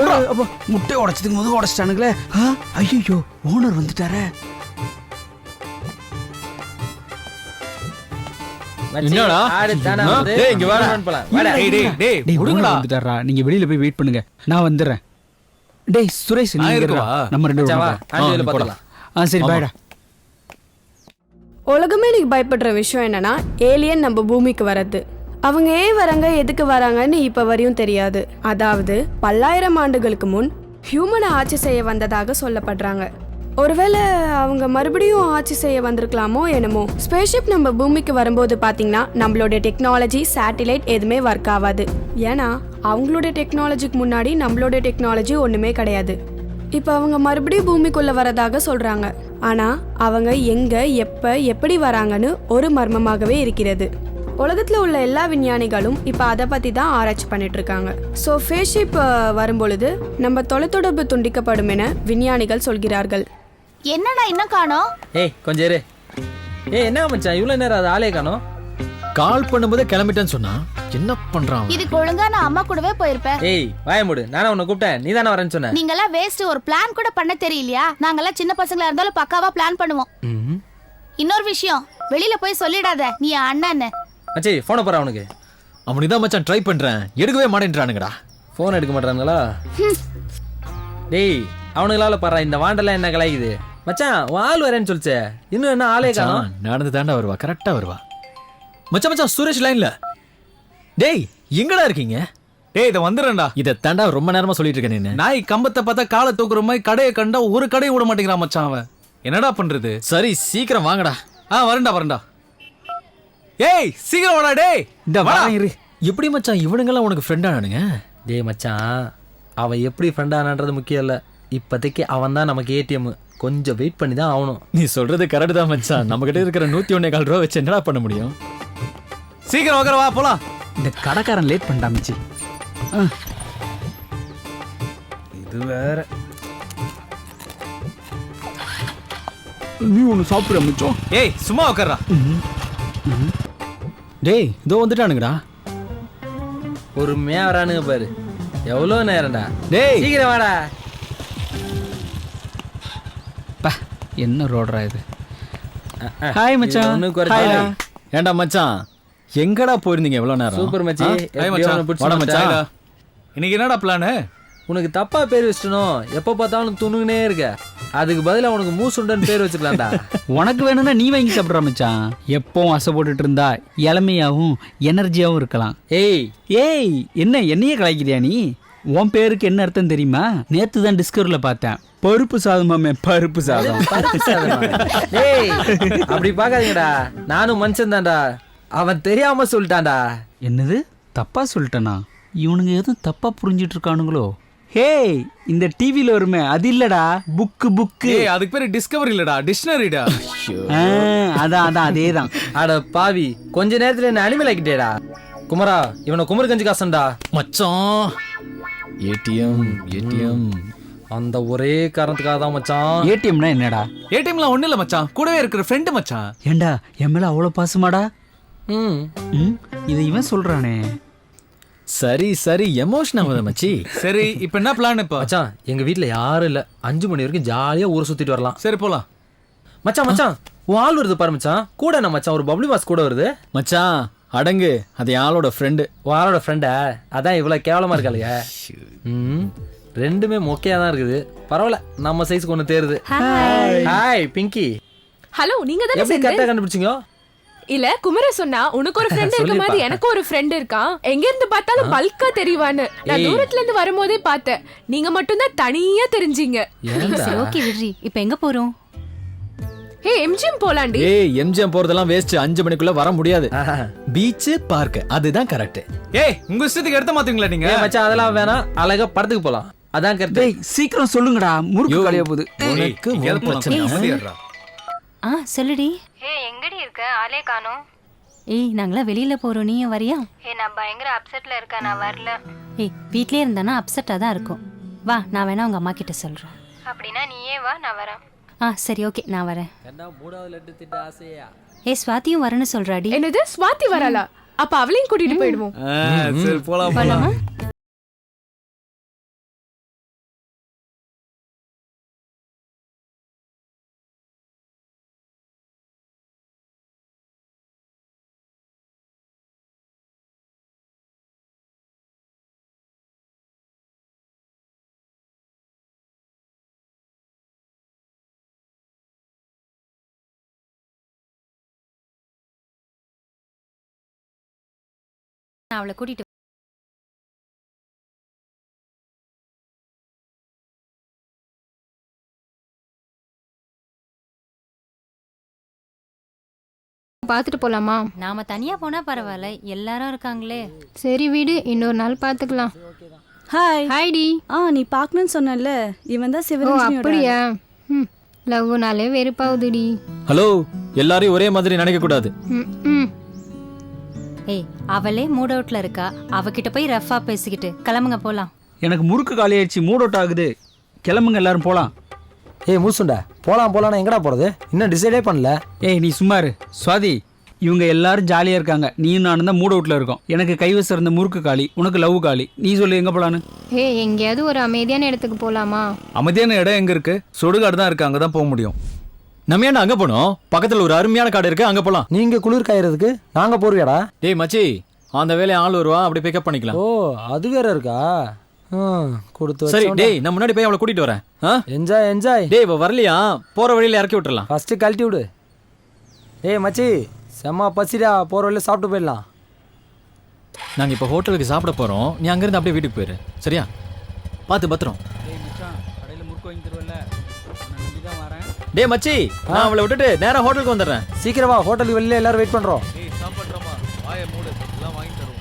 அப்பா, முட்டை உடைச்சதுக்கு முதுகு உடைச்சிட்டானுங்களே. ஐயோ ஓனர் வந்துட்டாரே. நீங்க வெளியில போய் வெயிட் பண்ணுங்க. நான் வந்துடுறேன். டேய் சுரேஷ். நம்ம ரெண்டு ஆ, சரி. பாய்டா உலகமே இன்னைக்கு பயப்படுற விஷயம் என்னன்னா ஏலியன் நம்ம பூமிக்கு வர்றது. அவங்க ஏன் வராங்க எதுக்கு வராங்கன்னு இப்ப வரையும் தெரியாது. அதாவது பல்லாயிரம் ஆண்டுகளுக்கு முன் ஹியூமனை ஆட்சி செய்ய வந்ததாக சொல்லப்படுறாங்க. ஒருவேளை அவங்க மறுபடியும் ஆட்சி செய்ய வந்திருக்கலாமோ என்னமோ. ஸ்பேஸ்ஷிப் நம்ம பூமிக்கு வரும்போது பார்த்தீங்கன்னா நம்மளோட டெக்னாலஜி சேட்டிலைட் எதுவுமே ஒர்க் ஆகாது. ஏன்னா அவங்களோட டெக்னாலஜிக்கு முன்னாடி நம்மளோட டெக்னாலஜி ஒன்றுமே கிடையாது. இப்போ அவங்க மறுபடியும் பூமிக்குள்ளே வரதாக சொல்கிறாங்க ஆனால் அவங்க எங்கே எப்போ எப்படி வராங்கன்னு ஒரு மர்மமாகவே இருக்கிறது. உலகத்துல உள்ள எல்லா விஞ்ஞானிகளும் இப்போ அதை பத்தி தான் ஆராய்ச்சி பண்ணிட்டு இருக்காங்க ஸோ ஃபேஷிப் வரும்பொழுது நம்ம தொலைத்தொடர்பு துண்டிக்கப்படும் என விஞ்ஞானிகள் சொல்கிறார்கள். என்னடா இன்னும் காணோம்? ஏய் கொஞ்சம் இரு. ஏய் என்ன மச்சான்? இவ்வளவு நேரம் அது ஆளே காணோம். கால் பண்ணும்போதே கிளம்பிட்டேன்னு சொன்னா என்ன பண்றான்? இதுக்கு ஒழுங்கா நான் அம்மா கூடவே போயிருப்பேன். ஏய் வாய மூடு. நானே உன்னை கூப்பிட்டேன். நீ தானே வரேன்னு சொன்ன. நீங்கெல்லாம் வேஸ்ட் ஒரு பிளான் கூட பண்ண தெரியலையா? நாங்கெல்லாம் சின்ன பசங்களா இருந்தாலும் பக்காவா பிளான் பண்ணுவோம். ம். இன்னொரு விஷயம் வெளியில போய் சொல்லிடாத. நீ அண்ணன்னு. மச்சி போனை போற அவனுக்கு அவனுக்கு. தான் மச்சான் ட்ரை பண்றேன். எடுக்கவே மாட்டேன்றானுங்கடா. ஃபோன் எடுக்க மாட்டானுங்களா டேய் அவனுங்களால பாரு இந்த வாண்டெல்லாம் என்ன கலாய்க்குது? மச்சான் உன் ஆள் வரேன்னு சொல்லிச்சே. இன்னும் என்ன ஆளே காணோம்? நடந்து தாண்டா வருவா கரெக்டா வருவா. மச்சான் மச்சான் சுரேஷ் லைன்ல டேய் எங்கடா இருக்கீங்க? டேய் இதை வந்துடுறேன்டா. இத தாண்டா ரொம்ப நேரமா சொல்லிட்டு இருக்கேன் நின்னு. நாய் கம்பத்தை பார்த்தா காலை தூக்குற மாதிரி கடையை கண்டா ஒரு கடையை விட மாட்டேங்கிறான் மச்சான் அவன். என்னடா பண்றது? சரி சீக்கிரம் வாங்கடா. ஆ வரேன்டா வரேன்டா. ஏய் சீக்கிரம் வாடா டேய். இந்த வரேன் இரு. எப்படி மச்சான்? இவனுங்கெல்லாம் உனக்கு ஃப்ரெண்டா நானுங்க டேய் மச்சான் அவன் எப்படி ஃப்ரெண்டானான்றது முக்கியம் இல்லை. இப்போதைக்கு அவன் தான் நமக்கு ஏடிஎம் கொஞ்சம் வெயிட் பண்ணி தான் ஆகணும். நீ சொல்றது கரெக்ட் தான் மச்சான். நம்ம கிட்ட இருக்கிற நூத்தி ஒன்னே கால் ரூபா வச்சு என்னடா பண்ண முடியும்? சீக்கிரம் உக்கார வா போலாம். இந்த கடைக்காரன் லேட் பண்ணிட்டான் மிச்சி. இது வேற. நீ ஒன்று சாப்பிட்ற மிச்சம். ஏய் சும்மா உட்கார்றா டேய் இதோ வந்துட்டானுங்கடா. பொறுமையா வரானுங்க பாரு. எவ்வளோ நேரம்டா? டேய். சீக்கிரம் வாடா. பா என்ன ரோடுறா இது? ஹாய் மச்சான். ஹாய்டா. ஏன்டா மச்சான்? எங்கடா போயிருந்தீங்க எவ்வளவு நேரம்? சூப்பர் மச்சான், மச்சான். வந்துட்டேன். இன்னைக்கு என்னடா பிளானு? உனக்கு தப்பா பேர் வச்சிட்டணும் எப்போ பார்த்தாலும் துணுகுனே இருக்க. அதுக்கு பதிலா உனக்கு மூசுண்டன் பேர் வச்சுக்கலாம்டா. உனக்கு வேணும்னா நீ வாங்கி சாப்பிட்ற மச்சான். எப்பவும் ஆசை போட்டுட்டு இருந்தா இளமையாவும் எனர்ஜியாவும் இருக்கலாம். ஏய். ஏய் என்ன என்னையே கலாய்க்கிறியா நீ? உன் பேருக்கு என்ன அர்த்தம் தெரியுமா? நேத்து தான் டிஸ்கவரில பார்த்தேன். பருப்பு சாதமாமே பருப்பு சாதம். பருப்பு சாதமா? ஏய் அப்படி பார்க்காதீங்கடா. நானும் மனுஷன் தான்டா. அவன் தெரியாம சொல்லிட்டான்டா. என்னது? தப்பா சொல்லிட்டேனா? இவனுங்க எதுவும் தப்பா புரிஞ்சிட்டு இருக்கானுங்களோ? ஹேய் இந்த டிவில வருமே அது இல்லடா புக்கு புக்கு ஏய் அதுக்கு பேரு டிஸ்கவரி இல்லடா டிக்ஷனரிடா அதான் அதான் அதேதான். அட பாவி கொஞ்ச நேரத்துல என்ன அனிமல் ஆக்கிட்டேடா? குமரா இவனை குமர் கஞ்சி காசன்டா. மச்சான். ATM ATM. அந்த ஒரே காரணத்துக்காக தான் மச்சான். ஏடிஎம்னா என்னடா? ஏடிஎம்லாம் ஒண்ணு இல்ல மச்சான் கூடவே இருக்கிற ஃப்ரெண்டு மச்சான். ஏண்டா என் மேல அவ்வளோ பாசமாடா? ம். ம் இதை இவன் சொல்றானே. சரி சரி எமோஷன் ஆகுது மச்சி. சரி இப்போ என்ன பிளான் இப்போ? மச்சான் எங்க வீட்ல யாரும் இல்ல. அஞ்சு மணி வரைக்கும் ஜாலியா ஊரை சுத்திட்டு வரலாம். சரி போலாம். மச்சான் மச்சான் உன் ஆள் வருது பாரு மச்சான் கூட என்ன மச்சான் ஒரு பப்ளி மாஸ் கூட வருது. மச்சான் அடங்கு. அது யாரோட ஃப்ரெண்டு உன் ஆளோட ஃப்ரெண்டா அதான் இவ்வளவு கேவலமா இருக்காளுங்க. ம் ரெண்டுமே மொக்கையா தான் இருக்குது. பரவாயில்ல நம்ம சைஸ்க்கு ஒன்று தேருது. ஹாய் பிங்கி ஹலோ நீங்க தானே எப்படி கரெக்டாக கண்டுபிடிச்சிங்க? இல்ல குமர சொன்னா உனக்கு ஒரு ஃப்ரெண்ட் இருக்க மாதிரி. எனக்கு ஒரு ஃப்ரெண்ட் இருக்கான் எங்க இருந்து பார்த்தாலும் பல்கா தெரிவான்னு. நான் ஏய். தூரத்துல இருந்து வரும்போதே பார்த்தேன். நீங்க மட்டும் தான் தனியா தெரிஞ்சீங்க. ஓகே விட்ரி இப்போ எங்க போறோம்? ஹே எம்ஜிஎம் போலாண்டி. ஏய் எம்ஜிஎம் போறதெல்லாம் வேஸ்ட் அஞ்சு மணிக்குள்ள வர முடியாது. பீச் பார்க் அதுதான் கரெக்ட் ஏய் உங்க இஷ்டத்துக்கு எடுத்த மாத்தீங்களா நீங்க? ஏய் மச்சான் அதெல்லாம் வேணாம். அழகா படத்துக்கு போலாம். அதான் கரெக்ட் டேய் சீக்கிரம் சொல்லுங்கடா. முறுக்கு கலைய போகுது. உனக்கு ஏய், பிரச்சனை. ஆ சொல்லுடி. ஆளே காணோம். ஏய் நாங்களாம் வெளியில போறோம். நீயும் வரியா? ஏ நான் பயங்கர அப்செட்ல இருக்கேன். நான் வரல. ஏய் வீட்லயே இருந்தானா அப்செட்டா தான் இருக்கும். வா நான் வேணா உங்க அம்மா கிட்ட சொல்றேன். அப்படின்னா நீயே வா நான் வரேன். ஆ சரி ஓகே நான் வரேன். என்ன மூணாவது லட்டு திட்ட ஆசையா? ஏய் ஸ்வாதியும் வரேன்னு சொல்றாடி. என்னது? ஸ்வாதி வரலா? அப்ப அவளையும் கூட்டிட்டு போயிடுவோம். ஆ, சரி போலாம். போலாமா? அவளை கூட்டிட்டு பார்த்துட்டு போலாமா? நாம தனியா போனா பரவாயில்ல. எல்லாரும் இருக்காங்களே. சரி வீடு இன்னொரு நாள் பார்த்துக்கலாம். Hi hi D. ஆ நீ பார்க்கணும்னு சொன்னல இவன் தான் ஓ அப்படியா? ம் லவ்னாலே வெறுப்பாகுதுடி ஹலோ எல்லாரையும் ஒரே மாதிரி நினைக்க கூடாது ம் ம். ஏய் அவளே மூட் அவுட்ல இருக்கா. அவகிட்ட போய் ரஃபா பேசிக்கிட்டு. கிளம்புங்க போலாம். எனக்கு முறுக்கு காலி ஆயிடுச்சு மூட் அவுட் ஆகுது. கிளம்புங்க எல்லாரும் போலாம். ஏய் மூசுண்டா போலாம் போலாம்னா எங்கடா போறது? இன்னும் டிசைடே பண்ணல. ஏய் நீ சும்மா இரு. சுவாதி இவங்க எல்லாரும் ஜாலியா இருக்காங்க. நீயும் நானும் தான் மூட் அவுட்ல இருக்கோம். எனக்கு கைவசம் இருந்த முறுக்கு காலி உனக்கு லவ் காலி. நீ சொல்லு எங்க போலான்னு? ஏய் எங்கேயாவது ஒரு அமைதியான இடத்துக்கு போலாமா? அமைதியான இடம் எங்க இருக்கு? சுடுகாடு தான் இருக்கு அங்கதான் போக முடியும். நம்ம ஏன்டா அங்க போனோம்? பக்கத்துல ஒரு அருமையான காடு இருக்கு அங்க போலாம். நீங்க குளிர் காயறதுக்கு நாங்க போருவியாடா டேய் மச்சி அந்த வேலையை ஆள் வருவா அப்படி பிக்கப் பண்ணிக்கலாம். ஓ அது வேற இருக்கா? கொடுத்து சரி டேய் நான் முன்னாடி போய் அவளை கூட்டிட்டு வரேன்? என்ஜாய் என்ஜாய் டேய் இவ வரலையா? போற வழியில இறக்கி விட்டுறலாம். ஃபர்ஸ்ட் கழட்டி விடு. ஏய் மச்சி செம்ம பசிடா போற வழியில சாப்பிட்டு போயிடலாம். நாங்க இப்ப ஹோட்டலுக்கு சாப்பிட போறோம். நீ அங்க இருந்து அப்படியே வீட்டுக்கு போயிரு. சரியா? பாத்து பத்திரம். டேய் மச்சி நான் அவளை விட்டுட்டு நேரா ஹோட்டலுக்கு வந்துடுறேன். சீக்கிரம் வா ஹோட்டலுக்கு வெளியில எல்லாரும் வெயிட் பண்றோம். ஏய் சாப்பிட்றோமா வாயை மூடு எல்லாம் வாங்கி தருவோம்.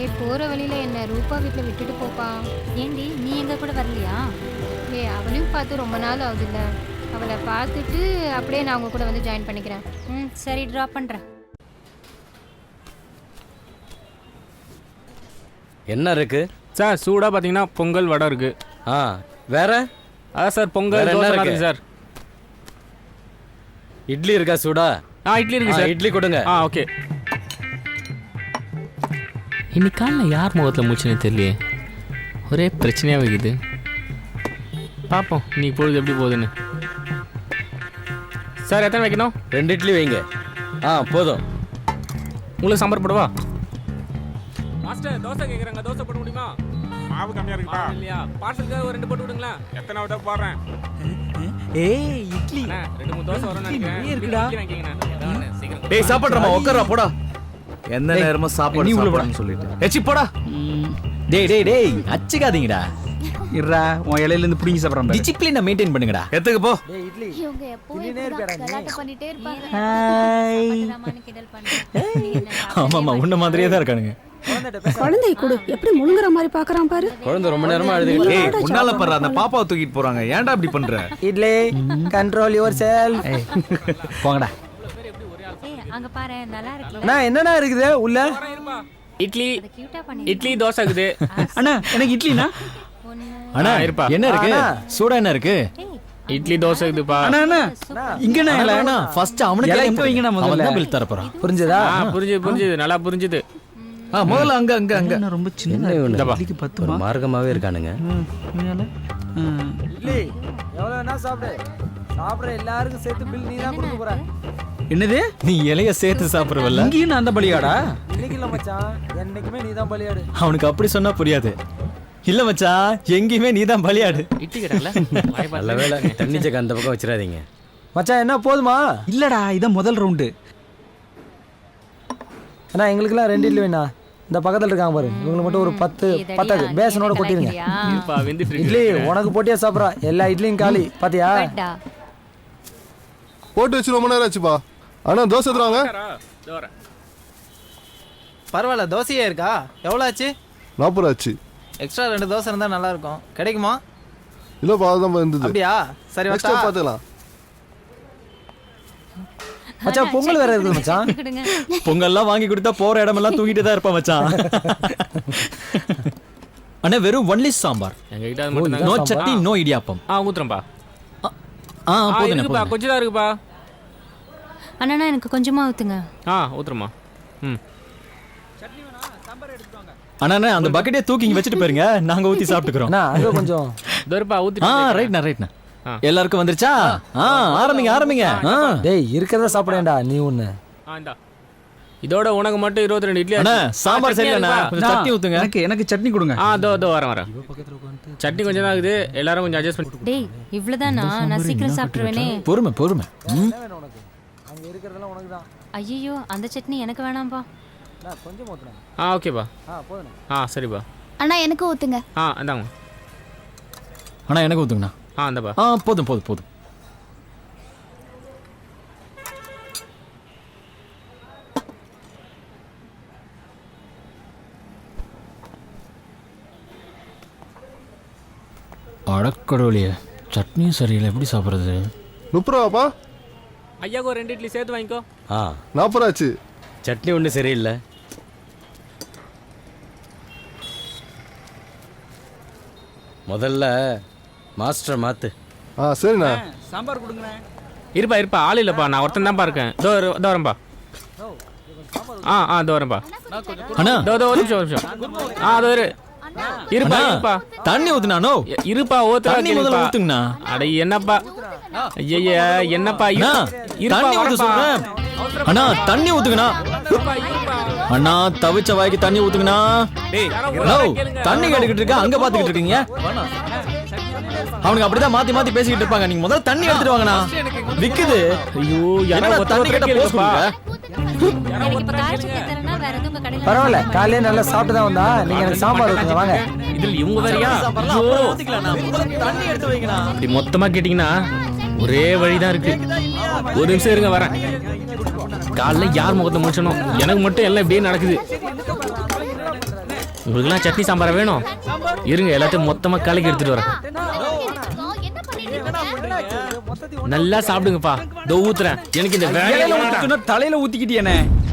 ஏய் போகிற வழியில என்ன ரூபா வீட்டில் விட்டுட்டு போப்பா. ஏண்டி நீ எங்க கூட வரலையா? ஏய் அவளையும் பார்த்து ரொம்ப நாள் ஆகுதுல்ல. அவளை பார்த்துட்டு அப்படியே நான் உங்க கூட வந்து ஜாயின் பண்ணிக்கிறேன். ம் சரி ட்ராப் பண்றேன். என்ன இருக்கு? சார் சூடாக பார்த்தீங்கன்னா பொங்கல் வடை இருக்கு. ஆ வேற? அதான் சார் வேற பொங்கல் என்ன தோசை இருக்கு? சார். இட்லி இருக்கா சூடா? ஆ இட்லி இருக்கு சார். இட்லி கொடுங்க. ஆ ஓகே. இன்னைக்கு காலைல யார் முகத்தில் மூச்சுன்னு தெரியலையே? ஒரே பிரச்சனையாக இருக்குது பார்ப்போம் இன்னைக்கு பொழுது எப்படி போகுதுன்னு. சார் எத்தனை வைக்கணும்? ரெண்டு இட்லி வைங்க. ஆ போதும். உங்களுக்கு சாம்பார் போடவா? மாஸ்டர் தோசை கேட்குறாங்க தோசை போட முடியுமா? மாவு கம்மியாக இருக்குப்பா. இல்லையா? பார்சலுக்கு ஒரு ரெண்டு போட்டு விடுங்களேன். எத்தனை விட போடுறேன்? ஏய் இட்லி. அண்ணா, ரெண்டு மூணு தோசை வரும்னு நினைக்கிறேன். டேய் சாப்பிட்றமா? உட்காரா போடா. எந்த நேரமும் சாப்பாடு நீ உள்ள போடா. சாப்பாடுன்னு சொல்லிட்டு ஏச்சி போடா. டேய் டேய் டேய் அச்சுக்காதீங்கடா இருடா உன் இலையில இருந்து பிடிங்கி சாப்பிட்றேன் பாரு. டிசிப்ளினை மெயின்டைன் பண்ணுங்கடா. எத்துக்கு போ. டேய் இட்லி. இவங்க எப்பவும் கலாட்டம் பண்ணிட்டே இருப்பாங்க. ராமானு கிண்டல் பண்றேன் ஆமா ஆமா உன்ன மாதிரியே தான் இருக்கானுங்க. குழந்தை கொடு. எப்படி முழுங்குற மாதிரி பாக்குறான் பாரு. குழந்தை ரொம்ப நேரமா அழுதுகிட்டு ஏய் உன்னால பாரு அந்த பாப்பாவை தூக்கிட்டு போறாங்க. ஏன்டா இப்படி பண்ற? இட்லி கண்ட்ரோல் யுவர் செல்ஃப் ஏய் போங்கடா. அங்க பாரு நல்லா இருக்குல்ல அண்ணா என்னண்ணா இருக்குது? உள்ள? இட்லி இட்லி தோசை இருக்குது. அண்ணா எனக்கு இட்லினா? அண்ணா இருப்பா. என்ன இருக்கு. சூடா என்ன இருக்கு? இட்லி தோசை இருக்குதுப்பா. அண்ணா அண்ணா. இங்க அண்ணா, நான் அண்ணா, first அவனுக்கு வைங்கண்ணா அவன் முதல்ல. பில் தர போறான் புரிஞ்சதா? புரிஞ்சுது புரிஞ்சுது. நல்லா புரிஞ்சுது. ஆ முதல்ல அங்க அங்க அங்க. ரொம்ப சின்ன. இட்லிக்கு பத்துமா? மார்க்கமாவே இருக்கானுங்க. ம், மேல ம். இட்லி எவ்வளவு வேணா சாப்பிடு. சாப்பிடுற எல்லாருக்கும் சேர்த்து பில் நீ தான் கொடுக்க போற. என்னது? நீ இலைய சேர்த்து சாப்பிடுவல்ல? இங்கேயும் நான் அந்த பலியாடா? இன்னைக்கு இல்ல மச்சான் என்னைக்குமே நீ தான் பலியாடு. அவனுக்கு அப்படி சொன்னா புரியாது. இல்ல மச்சான் எங்கேயுமே நீ தான் பலியாடு நல்ல வேலை தண்ணி ஜக்க அந்த பக்கம் வச்சிடாதீங்க. மச்சான் என்ன போதுமா? இல்லடா இதான் முதல் ரவுண்டு அண்ணா எங்களுக்குலாம் ரெண்டு இட்லி வேணா இந்த பக்கத்துல இருக்காங்க பாரு. இவங்களுக்கு மட்டும் ஒரு பத்து பத்தாது. பேசனோட கொட்டிருங்க இட்லி உனக்கு போட்டியா சாப்பிட்றா? எல்லா இட்லியும் காலி. பாத்தியா? பட்டா. போட்டு வச்சு ரொம்ப நேரம் ஆச்சுப்பா. அண்ணா தோசை தருவாங்க. பரவாயில்ல தோசையே இருக்கா? எவ்வளோ ஆச்சு? நாற்பது ஆச்சு. எக்ஸ்ட்ரா ரெண்டு தோசை இருந்தால் நல்லா இருக்கும். கிடைக்குமா? இல்லைப்பா அதுதான் இருந்தது அப்படியா? சரி வச்சா பார்த்துக்கலாம் மச்சான் பொங்கல் வேற இருக்குது மச்சான். கொடுங்க. பொங்கல்லாம் வாங்கி கொடுத்தா போற இடமெல்லாம் தூங்கிட்டு தான் இருப்பான் மச்சான். அண்ணா வெறும் ஒன்லி சாம்பார். எங்க கிட்ட அது மட்டும் நோ. சட்னி நோ இடியாப்பம். ஆ ஊத்துறேன்ப்பா. ஆ போதுண்ணே இருக்குப்பா. கொஞ்சம் தான் இருக்குப்பா. அண்ணா எனக்கு கொஞ்சமா ஊத்துங்க. ஆ ஊத்துறமா ம். அண்ணா அண்ணா, அந்த பக்கெட்டே தூக்கி இங்க வச்சுட்டு போயிருங்க. நாங்க ஊத்தி சாப்பிட்டுக்கிறோம். அண்ணா அங்க கொஞ்சம். ஆ ஊத்திட்டு ரைட்ண்ணா ரைட்ண்ணா. எல்லாருக்கும் வந்துருச்சா? ஆ. ஆரம்பிங்க ஆரம்பிங்க. டேய் இருக்கிறத சாப்பிடேன்டா நீ ஒண்ணு. இதோட உனக்கு மட்டும் இருபத்தி ரெண்டு இட்லி. சாம்பார் சரியில்லைண்ணா. சட்னி ஊத்துங்க. எனக்கு எனக்கு சட்னி கொடுங்க. ஆ இதோ இதோ வரேன் வரேன். சட்னி கொஞ்சம் தான் இருக்குது எல்லாரும் கொஞ்சம் அட்ஜஸ்ட் பண்ணி டேய் இவ்வளவுதானா? நான் சீக்கிரம் சாப்பிட்டுருவேனே. பொறுமை பொறுமை. ம். இருக்கிறதெல்லாம் உனக்கு தான் ஐயோ அந்த சட்னி எனக்கு வேணாம்ப்பா கொஞ்சம் ஊற்றுனேன் ஆ ஓகேப்பா. ஆ போதுண்ணே ஆ சரிப்பா. அண்ணா எனக்கு ஊத்துங்க. ஆ இந்தாங்க. அண்ணா எனக்கு ஊத்துங்கண்ணா. ஆ இந்தப்பா ஆ போதும் போதும் போதும். அடக்கடவுளியே சட்னியும் சரியில்லை எப்படி சாப்பிட்றது? முப்பது ரூபாப்பா ஐயாக்கு ஒரு ரெண்டு இட்லி சேர்த்து வாங்கிக்கோ. ஆ. நாற்பது ரூபா ஆச்சு சட்னி ஒன்றும் சரியில்லை. முதல்ல மாஸ்டரை மாத்து. ஆ சரிண்ணா. சாம்பார் கொடுங்கண்ணே இருப்பா இருப்பா. ஆள் இல்லைப்பா. நான் ஒருத்தன் தான்ப்பா இருக்கேன். இதோ இரு- வரேன்ப்பா ஆ ஆ வரேன்ப்பா அண்ணா இதோ இதோ ஒரு நிமிஷம் ஒரு நிமிஷம். ஆ அதோ இரு. இருப்பா அண்ணா, இருப்பா. தண்ணி ஊத்துனானோ இ- இருப்பா ஓத்துறா தண்ணி முதல்ல கேளுப்பா. ஊத்துங்கண்ணா. அட என்னப்பா? ஐயா என்னப்பா? அண்ணா இருப்பா, தண்ணி ஊத்து. சொல்றேன். அண்ணா தண்ணி ஊத்துங்கண்ணா. இருப்பா, இருப்பா. அண்ணா தவிச்ச வாய்க்கு தண்ணி ஊத்துங்கண்ணா. ஹலோ தண்ணி கேட்டுக்கிட்டு இருக்க அங்க பாத்துக்கிட்டு இருக்கீங்க. அவனுக்கு அப்படிதான் மாத்தி மாத்தி பேசிக்கிட்டு இருப்பாங்க. நீங்க முதல்ல தண்ணி எடுத்துட்டு வாங்கண்ணா. விக்குது. ஐயோ யாரோ தண்ணி கேட்டா போஸ் பரவாயில்ல காலையிலே நல்லா சாப்பிட்டு தான் வந்தா. நீங்க எனக்கு சாம்பார் ஊற்றுங்க வாங்க. இதில் இவங்க வேறயா? தண்ணி எடுத்து வைங்கண்ணா. இப்படி மொத்தமா கேட்டிங்கன்னா ஒரே வழிதான் இருக்கு. ஒரு நிமிஷம் இருங்க வரேன். காலைல யார் முகத்தை முடிச்சணும் எனக்கு மட்டும் எல்லாம் இப்படியே நடக்குது. உங்களுக்குலாம் சட்னி சாம்பாரா வேணும்? இருங்க எல்லாத்தையும் மொத்தமா கலக்கி எடுத்துட்டு வரேன். நல்லா சாப்பிடுங்கப்பா இதோ ஊத்துறேன் எனக்கு இந்த வேலையை தலையில ஊத்திக்கிட்டியானே